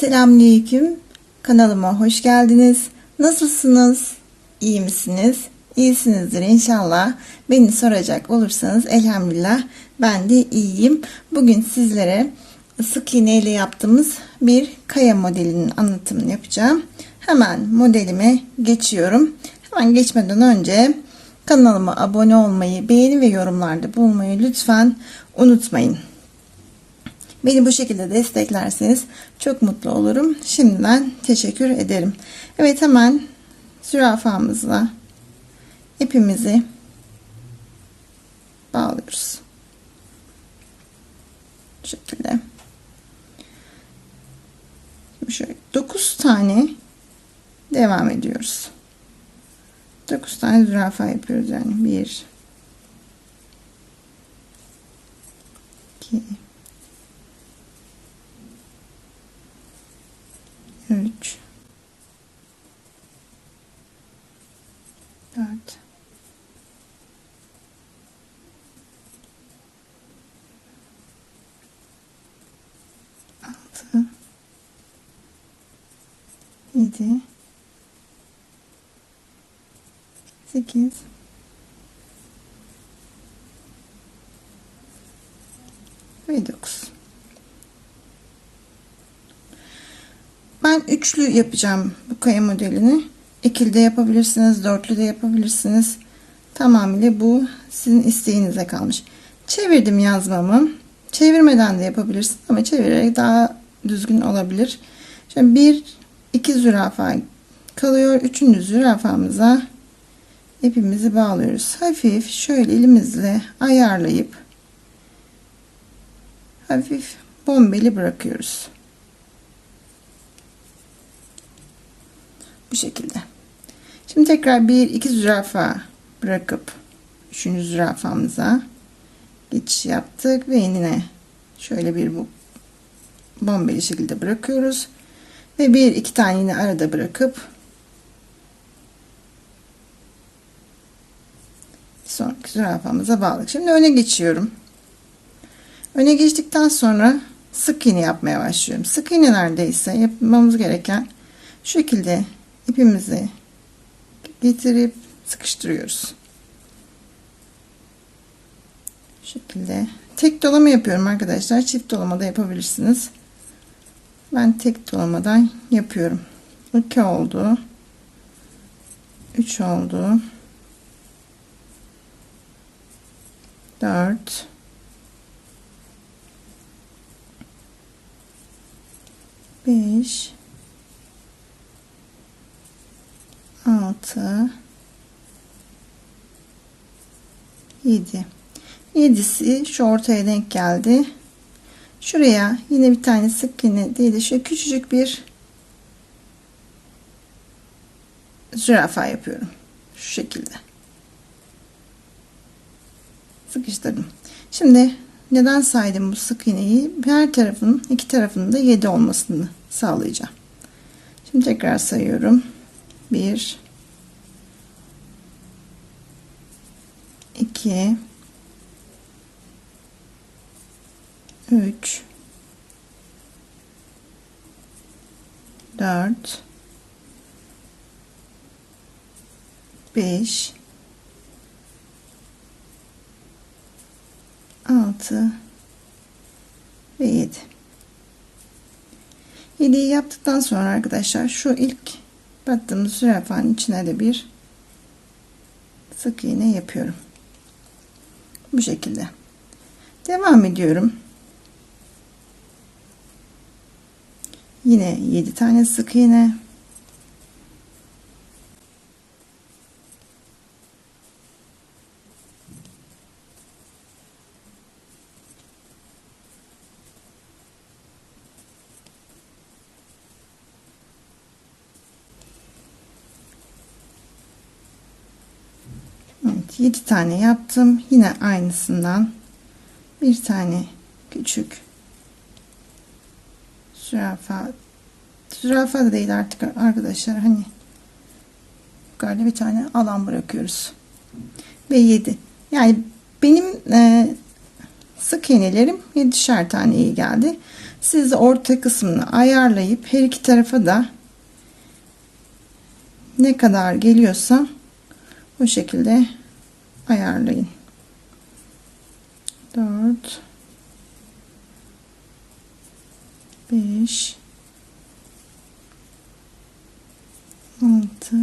Selamünaleyküm. Kanalıma hoş geldiniz. Nasılsınız? İyi misiniz? İyisinizdir inşallah. Beni soracak olursanız elhamdülillah ben de iyiyim. Bugün sizlere sık iğne ile yaptığımız bir kaya modelinin anlatımını yapacağım. Hemen modelime geçiyorum. Hemen geçmeden önce kanalıma abone olmayı, beğeni ve yorumlarda bulmayı lütfen unutmayın. Beni bu şekilde desteklerseniz çok mutlu olurum. Şimdiden teşekkür ederim. Evet hemen zürafamızla ipimizi bağlıyoruz. Bu şekilde. Şimdi şöyle 9 tane devam ediyoruz. 9 tane zürafa yapıyoruz yani 1 2 3 4 6 7 8 ve 9 Ben üçlü yapacağım bu kaya modelini. İkili de yapabilirsiniz, dörtlü de yapabilirsiniz. Tamamıyla bu sizin isteğinize kalmış. Çevirdim yazmamı. Çevirmeden de yapabilirsiniz ama çevirerek daha düzgün olabilir. Şimdi bir, iki zürafa kalıyor. Üçüncü zürafamıza ipimizi bağlıyoruz. Hafif şöyle elimizle ayarlayıp hafif bombeli bırakıyoruz. Bu şekilde. Şimdi tekrar bir iki zürafa bırakıp üçüncü zürafamıza geçiş yaptık ve yine şöyle bir bu bombeli şekilde bırakıyoruz ve bir iki tane yine arada bırakıp sonraki zürafamıza bağladık. Şimdi öne geçiyorum. Öne geçtikten sonra sık iğne yapmaya başlıyorum. Sık iğnelerde ise yapmamız gereken şu şekilde ipimizi getirip sıkıştırıyoruz. Şu şekilde tek dolama yapıyorum arkadaşlar. Çift dolama da yapabilirsiniz. Ben tek dolamadan yapıyorum. 2 oldu. 3 oldu. 4 5 6 7 7'si şu ortaya denk geldi. Şuraya yine bir tane sık iğne değil de şu küçücük bir zürafa yapıyorum. Şu şekilde. Sıkıştırdım. Şimdi neden saydım bu sık iğneyi? Her tarafın iki tarafının da 7 olmasını sağlayacağım. Şimdi tekrar sayıyorum. 1 2 3 4 5 6 ve 7 7'yi yaptıktan sonra arkadaşlar şu ilk battığımız zürafanın içine de bir sık iğne yapıyorum. Bu şekilde. Devam ediyorum. Yine 7 tane sık iğne. Evet, 7 tane yaptım. Yine aynısından bir tane küçük zürafa. Zürafa da değil artık arkadaşlar hani yukarıda bir tane alan bırakıyoruz. Ve 7 yani benim e, sık iğnelerim 7'şer tane iyi geldi. Siz orta kısmını ayarlayıp her iki tarafa da ne kadar geliyorsa o şekilde ayarlayın. 4 5 6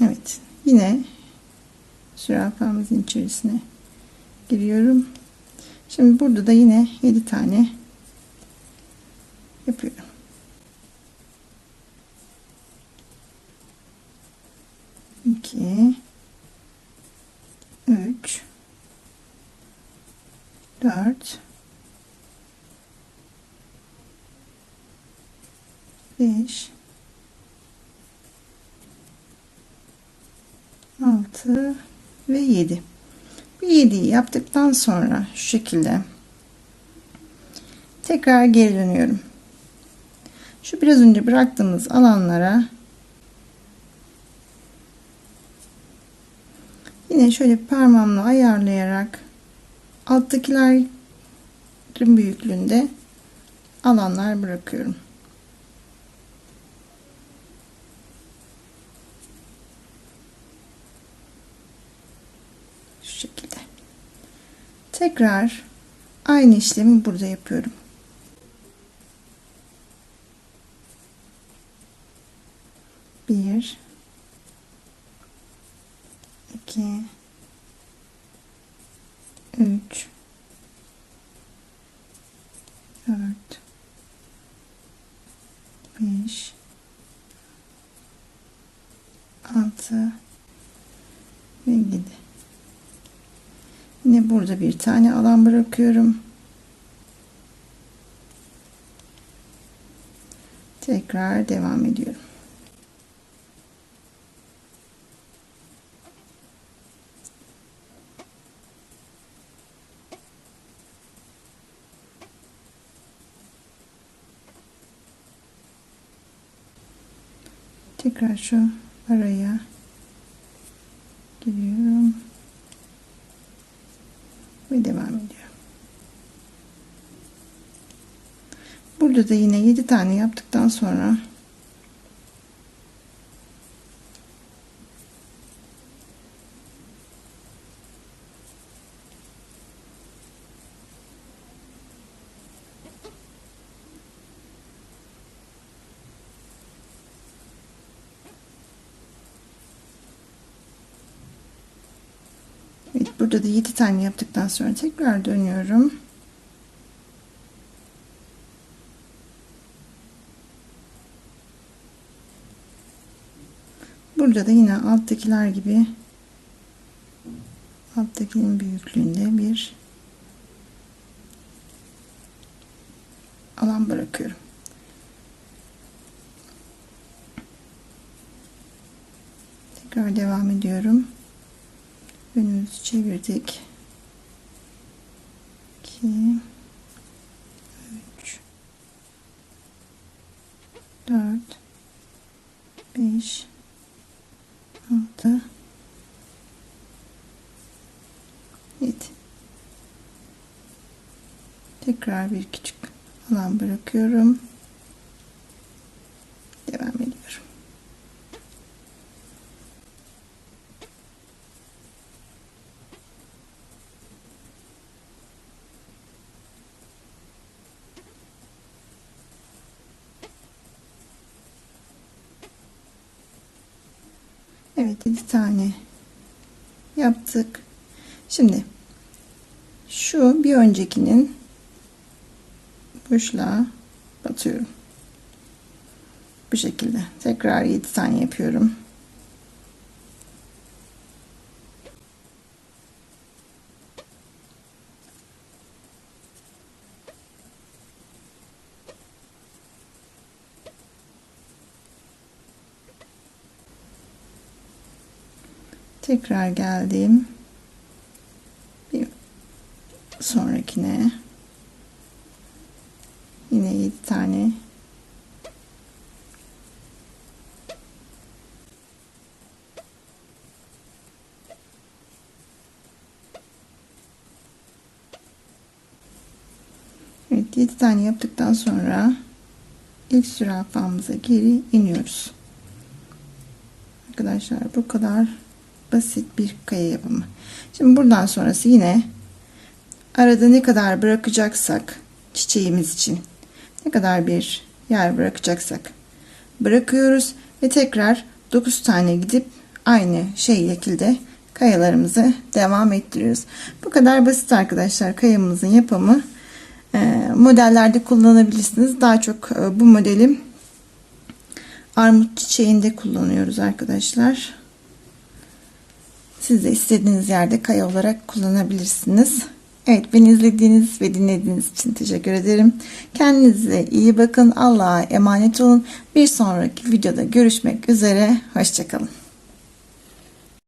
Evet yine zürafamızın içerisine giriyorum. Şimdi burada da yine 7 tane yapıyorum. 4 5 6 ve 7 bu 7'yi yaptıktan sonra şu şekilde tekrar geri dönüyorum. Şu biraz önce bıraktığımız alanlara yine şöyle parmağımla ayarlayarak alttakilerin büyüklüğünde alanlar bırakıyorum. Şu şekilde. Tekrar aynı işlemi burada yapıyorum. Bir, iki, üç, dört, beş, altı ve yedi. Yine burada bir tane alan bırakıyorum. Tekrar devam ediyorum. Tekrar şu araya giriyorum ve devam ediyorum. Burada da yine 7 tane yaptıktan sonra Evet burada da 7 tane yaptıktan sonra tekrar dönüyorum. Burada da yine alttakiler gibi alttakinin büyüklüğünde bir alan bırakıyorum. Tekrar devam ediyorum. Önümüzü çevirdik. 2 3 4 5 6 7 Tekrar bir küçük alan bırakıyorum. Devam ediyorum. Evet 7 tane yaptık. Şimdi şu bir öncekinin boşluğa batıyorum. Bu şekilde. Tekrar 7 tane yapıyorum. tekrar geldim. Bir sonrakine. Yine 7 tane. Evet 7 tane yaptıktan sonra ilk sürafamıza geri iniyoruz. Arkadaşlar bu kadar basit bir kaya yapımı. Şimdi buradan sonrası yine arada ne kadar bırakacaksak çiçeğimiz için ne kadar bir yer bırakacaksak bırakıyoruz ve tekrar 9 tane gidip aynı şey şekilde kayalarımızı devam ettiriyoruz. Bu kadar basit arkadaşlar kayamızın yapımı. Ee, modellerde kullanabilirsiniz. Daha çok e, bu modeli armut çiçeğinde kullanıyoruz arkadaşlar. Siz de istediğiniz yerde kaya olarak kullanabilirsiniz. Evet beni izlediğiniz ve dinlediğiniz için teşekkür ederim. Kendinize iyi bakın. Allah'a emanet olun. Bir sonraki videoda görüşmek üzere. Hoşçakalın.